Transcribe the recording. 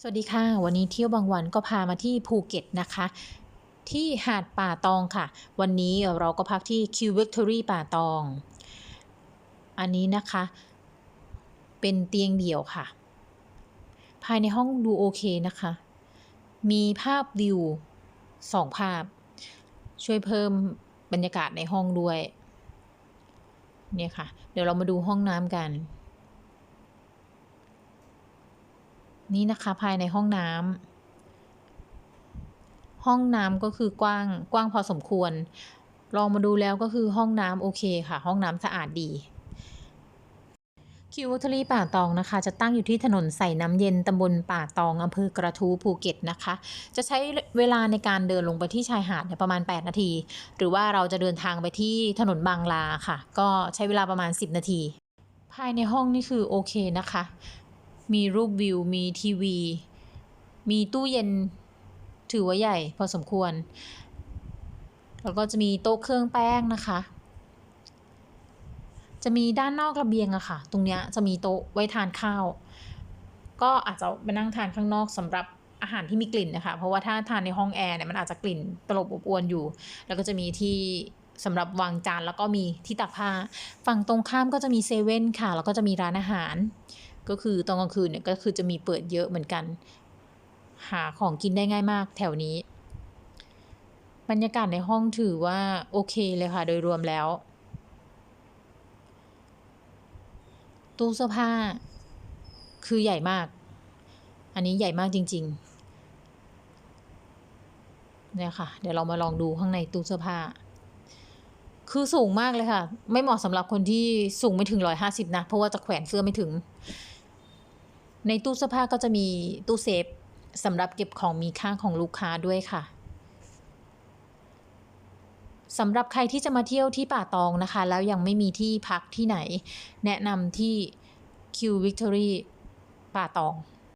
สวัสดีค่ะ วันนี้เที่ยวบางวันก็พามาที่ภูเก็ตนะคะ ที่หาดป่าตองค่ะ วันนี้เราก็พักที่ Q Victory ป่าตอง อันนี้นะคะ เป็นเตียงเดี่ยวค่ะ ภายในห้องดูโอเคนะคะ มีภาพวิวสองภาพ ช่วยเพิ่มบรรยากาศในห้องด้วย เนี่ยค่ะ เดี๋ยวเรามาดูห้องน้ำกัน นี่นะคะภายในห้องน้ำห้องน้ำก็คือกว้างกว้างพอสมควร ลองมาดูแล้วก็คือห้องน้ำโอเคค่ะ ห้องน้ำสะอาดดีคิววัทรีป่าตองนะคะ จะตั้งอยู่ที่ถนนใส่น้ำเย็นตำบลป่าตองอำเภอกระทูภูเก็ตนะคะ จะใช้เวลาในการเดินลงไปที่ชายหาดประมาณ 8 นาที หรือว่าเราจะเดินทางไปที่ถนนบางลาค่ะ ก็ใช้เวลาประมาณ 10 นาที ภายในห้องนี่คือโอเคนะคะ มีรูปวิว มีทีวี มีตู้เย็นถือว่าใหญ่พอสมควร แล้วก็จะมีโต๊ะเครื่องแป้งนะคะ จะมีด้านนอกระเบียงอะค่ะ ตรงเนี้ยจะมีโต๊ะไว้ทานข้าว ก็อาจจะมานั่งทานข้างนอกสำหรับอาหารที่มีกลิ่นนะคะ เพราะว่าถ้าทานในห้องแอร์เนี่ยมันอาจจะกลิ่นตลบอบอวนอยู่ แล้วก็จะมีที่สำหรับวางจานแล้วก็มีที่ตักผ้า ฝั่งตรงข้ามก็จะมีเซเว่นค่ะ แล้วก็จะมีร้านอาหาร ก็คือตอนกลางคืนเนี่ยก็คือจะมีเปิดเยอะเหมือนกัน หาของกินได้ง่ายมากแถวนี้ บรรยากาศในห้องถือว่าโอเคเลยค่ะ โดยรวมแล้ว ตู้เสื้อผ้า คือใหญ่มาก อันนี้ใหญ่มากจริง ๆ เนี่ยค่ะ เดี๋ยวเรามาลองดูข้างในตู้เสื้อผ้าคือสูงมากเลยค่ะ ไม่เหมาะสำหรับคนที่สูงไม่ถึงร้อยห้าสิบนะ เพราะว่าจะแขวนเสื้อไม่ถึง ในตู้เสื้อผ้าก็จะมีตู้เซฟสำหรับเก็บของมีค่าของลูกค้าด้วยค่ะสำหรับใครที่จะมาเที่ยวที่ป่าตองนะคะ แล้วยังไม่มีที่พักที่ไหน แนะนำที่ Q Victory ป่าตอง